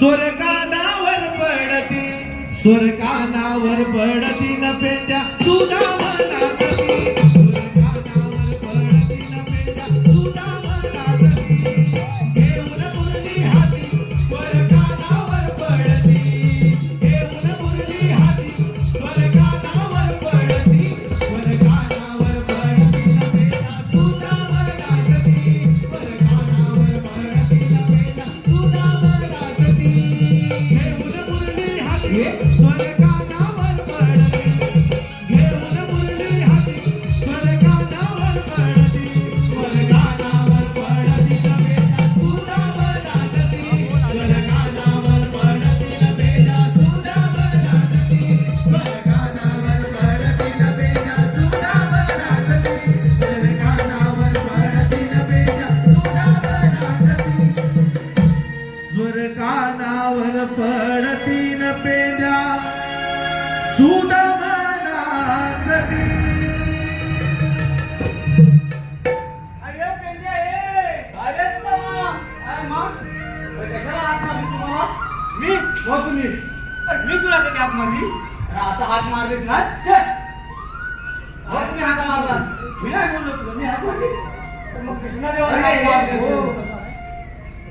स्वर्गानावर पडती स्वर्गानावर पडती न पेट्या तुझा मारला मी नाही बोललो तुला मी हात मारली तर मग कृष्णादेवाने हात मारले असेल.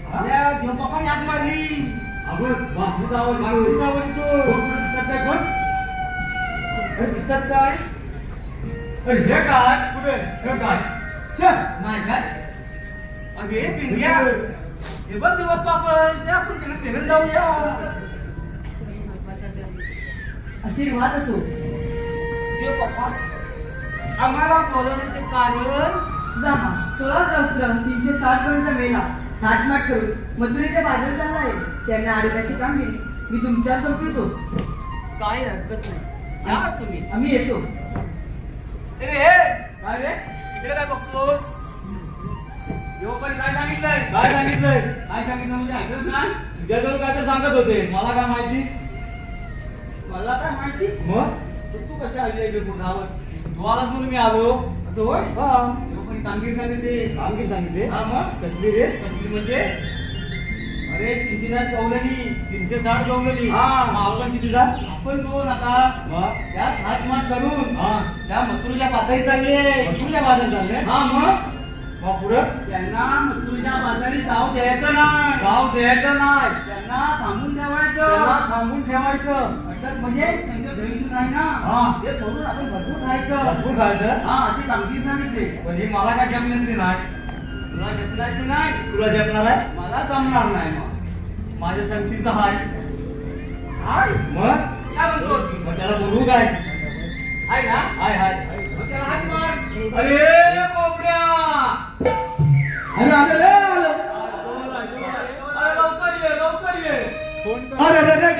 हा? घेऊन पप्पाने हात मारली अगं, वासरूचा आवाज येतो. वासरूचा आवाज येतो. कोण कोण दिसतात काय कोण? अरे दिसतात काय अरे हे काय कुठे हे काय छे! नाही काय अगे पिंग्या हे बघ ते बाप्पा आपण चल आपण त्याला शेणत जाऊया आशीर्वाद असो ते पप्पा आम्हाला बोलवण्याचे कारण दहा सोळा सहस्त्र तीनशे साठ पर्यंत मेला. थाटमाट करून मथुरेच्या बाजार झाला आहे त्यांना आडव्याची कामगिरी मी तुमच्या सोपवितो काय हरकत नाही. या तुम्ही. आम्ही येतो. अरे हे! काय रे इकडे काय बघतोस यो पण काय सांगितलंय? काय सांगितलंय? काय सांगितलं म्हणजे ऐकलंच नाही? तुझ्याजवळ काय तर सांगत होते. मला काय माहिती? मला काय माहिती? मग? तू कशा आली गुणावर तू आलास म्हणून मी आलो. असं होय? हा. पण कामगिरी सांगितली. कामगिरी सांगितले? हा मग? कसली रे? कसली म्हणजे अरे तीनशे हजार कवलनी तीनशे साठ गवलेली हा. आपण किती जा आपण दोन आता. मग? त्या खासमात करून. हा. त्या मथुरच्या पातळी चालले. तुझ्या बाजार चालले? हा मग? मग पुढं? त्यांना मथुरच्या बाजारी जाऊ द्यायचं नाही. गाव द्यायचं नाही. त्यांना थांबून ठेवायचं. थांबून ठेवायचं. अटक म्हणजे त्यांचं धैर्य नाही ना. हा. ते आपण भरपूर खायचं. भरपूर खायचं? हा अशी कामगिरी सांगितली. पण हे मला काय जमलं तरी नाही. तुला घेतलाय की नाही? तुला जमणार आहे? मला जमणार नाही मग. माझ्या संगतीचं हाय. हाय? मग? काय म्हणतोस मग त्याला बोलू काय? हाय ना? हाय हाय. त्याला मार. अरे बोबड्या अरे आलं रे आलं. अरे लवकर ये लवकर ये. फोन अरे रे रे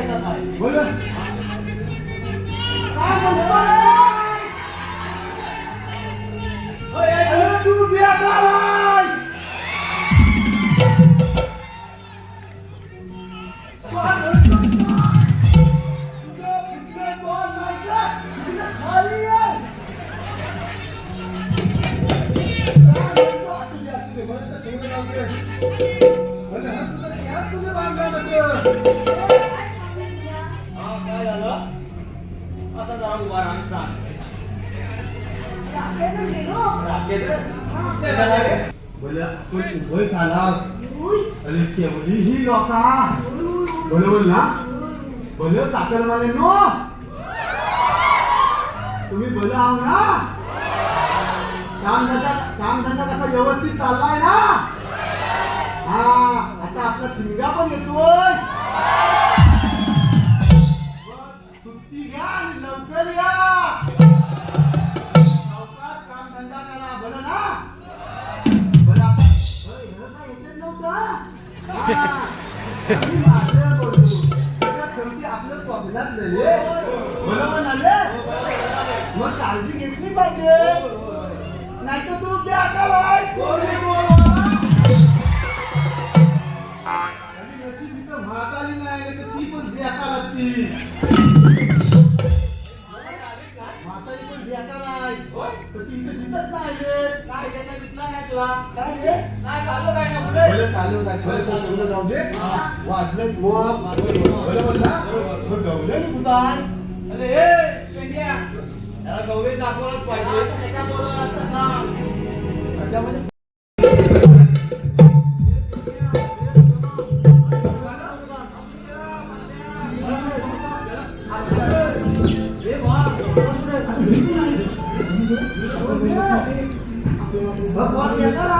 येतात आहे असा जरा उभा राहा सांग? बोला अरे ही लोका बोल बोल ना. बोल ताकल माने नो. तुम्ही बोल आहो ना. काम धंदा काम धंदा कसा व्यवस्थित चाललाय ना? हा आता आपला ठिंगा पण येतोय. आपलं बरोबर मग काळजी घेतली पाहिजे तर तेवढं जाऊ दे वाजलं मग बरोबर ना मग गवलं ना भूतान अरे हे पेंड्या त्याला गौरी दाखवलंच पाहिजे त्याच्या बरोबर आता सांग त्याच्यामध्ये बघ,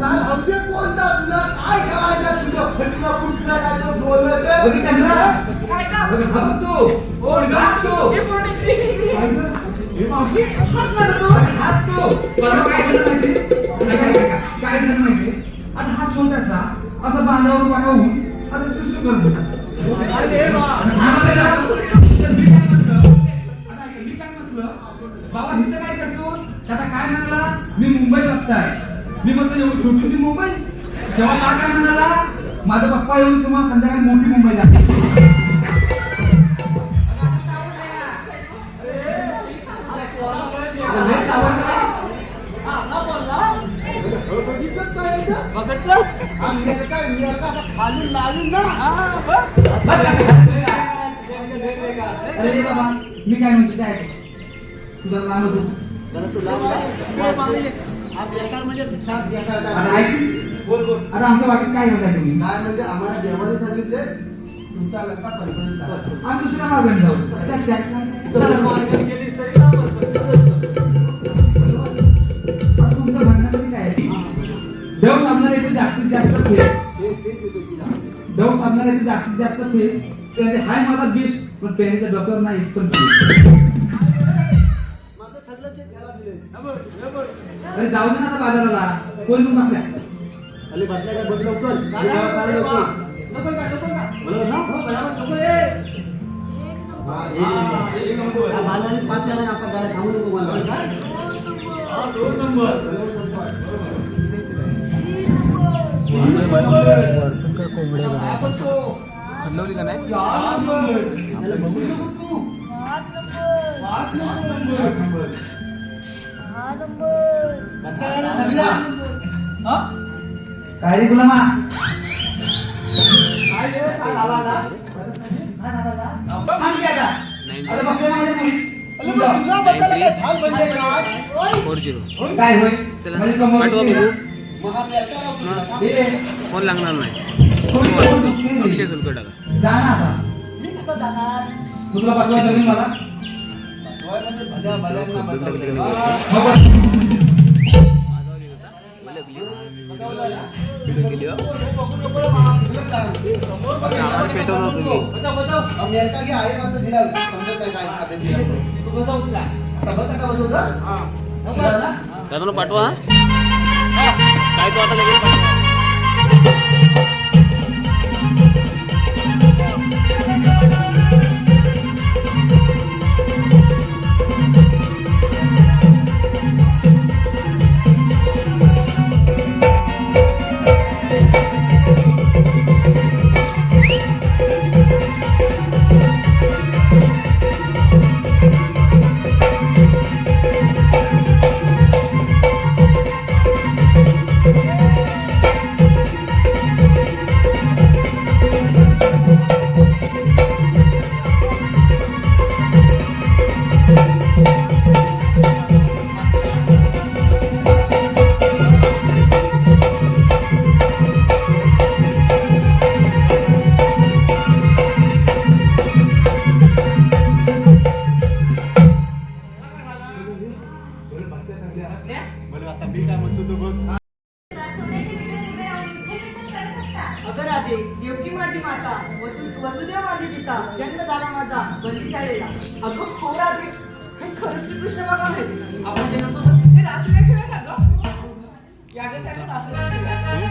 काय हौदे कोणता तुला? काय करायचं तुझं? काय तो बोलत आहे? बघी चंद्रा. बघी थांब तू. ओढ गं तू. काय गं? हे मावशी? अरे हाच तू. परवा काय झालं माहिती? काय झालं माहिती? आता हा छोटासा असा बांधावर आता सुसू करतो. अरे वा आता तर मी काय म्हटलं? आता ऐका, मी काय म्हटलं? बाबा इथं काय करतो त्याचा काय म्हणाला मी मुंबई बघताय मी म्हटलं एवढी छोटीशी मुंबई? तेव्हा का काय म्हणाला माझा पप्पा येऊन तुम्हाला संध्याकाळी मोठी मुंबई खालून लावीन? अरे बाबा मी काय म्हणतो काय तुझा लांब होतो जरा आता आमच्या वाटेत काय म्हणताय तुम्ही? काय म्हणजे आम्हाला देवाने सांगितले तुमचा लग्न. आम्ही दुसऱ्या मार्गाने जाऊ. तुमचं म्हणणं काय आहे? देव ते जास्तीत जास्त फेस. देव ते जास्तीत जास्त फेस हाय माझा बेस्ट पण पेनीच्या डोक्यावर नाही पण अरे जाऊ दे ना आता बाजाराला. कोण पण बसल्या? अरे बसल्या. हे का नको का बरोबर ना? हो बरोबर नको रे हा, हे- हे नंबर. हा, बाजारात पाच जण आपण जरा थांबू नको मला. हा, दोन नंबर. खंडवली का नाही काय रे गुलामा फोन लागणार नाही. अक्षय सुलकटाला जा ना आता मी कसं जाणार? तू तुला पाठवायचं नाही मला? पाठवा. काय तो आता लगेच पाठवा. अगर आधी देवकी माझी माता वसु- वसुदेव माझे पिता जन्म झाला माझा बंदी शाळेला अगं हो खोर आधी हे खरं श्रीकृष्ण भगवान आहे आपण त्यांच्यासोबत हे रासलीला खेळ का गं? या दिवसाला रासलीला खेळूया.